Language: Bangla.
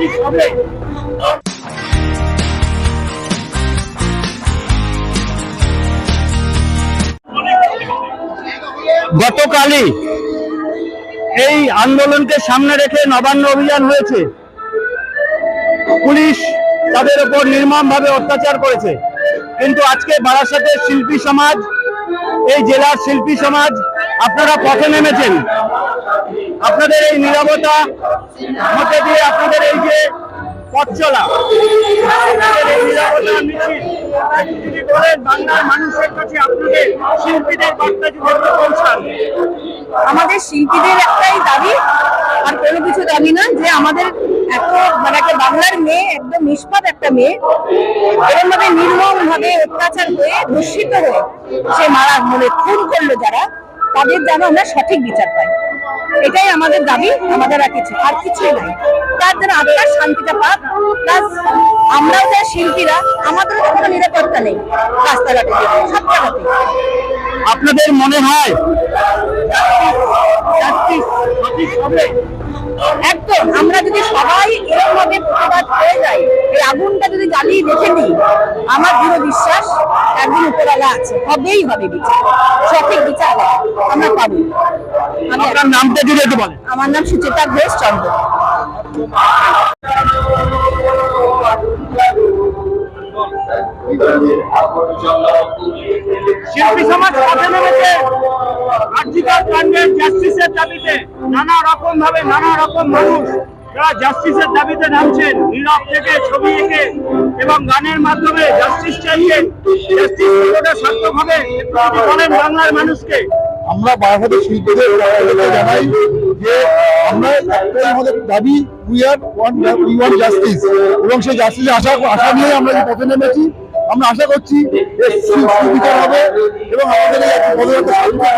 গতকালই এই আন্দোলনকে সামনে রেখে নবান্ন অভিযান হয়েছে। পুলিশ তাদের উপর নির্মমভাবে অত্যাচার করেছে। কিন্তু আজকে বারাসাতের শিল্পী সমাজ, এই জেলার শিল্পী সমাজ, আপনারা পথে নেমেছেন। আপনাদের এই নিরবতা মধ্যে দিয়ে আপনাদের এই যে পথ চলা বাংলার মানুষের কাছে আপনাদের শিল্পীদের আমাদের শিল্পীদের একটাই দাবি, আর কোনো কিছু দাবি না, যে আমাদের এত মানে একটা বাংলার মেয়ে, একদম নিষ্পাপ একটা মেয়ে এরকম ভাবে নির্মম ভাবে অত্যাচার হয়ে ধর্ষিত হয়ে সে মারা মানে খুন করল যারা, তাদের যেন আমরা সঠিক বিচার পাই। এটাই আমাদের দাবি আমাদের আর কিছু আর কিছুই নাই। তার যেন আত্মার শান্তিটা পাক প্লাস আমরাও যারা শিল্পীরা আমাদেরও তো কোনো নিরাপত্তা নেই রাস্তাঘাটে। সব জায়গাতে আপনাদের মনে হয়? একদম আমরা যদি সবাই এরকম ভাবে প্রতিবাদ হয়ে যাই এই আগুনটা যদি জ্বালিয়ে রেখে দিই আমার দৃঢ় বিশ্বাস একদিন উপরওয়ালা আছে। হবেই হবে বিচার। সঠিক বিচার আমরা পাবো। আপনার নামটা যদি একটু বলেন। আমার নাম সুচেতা ঘোষ চন্দ্র। শিল্পী সমাজ পথে নেমেছে। আর্জিকাল কাণ্ডের জাস্টিসের দাবিতে নানা রকম ভাবে নানা রকম মানুষ যারা জাস্টিসের দাবিতে নামছেন। নীরব থেকে ছবি এঁকে এবং গানের মাধ্যমে জাস্টিস চাইছেন জাস্টিস সার্থক হবে। বলেন বাংলার মানুষকে। আমরা বারাসাতে শিল্পীদের জানাই যে আমরা একটাই আমাদের দাবি we are one we won justice এবং সেই জাস্টিসের আশা আশা নিয়ে আমরা যে পথে নেমেছি। আমরা আশা করছি সুবিচার হবে এবং আমাদের পদযাত্রা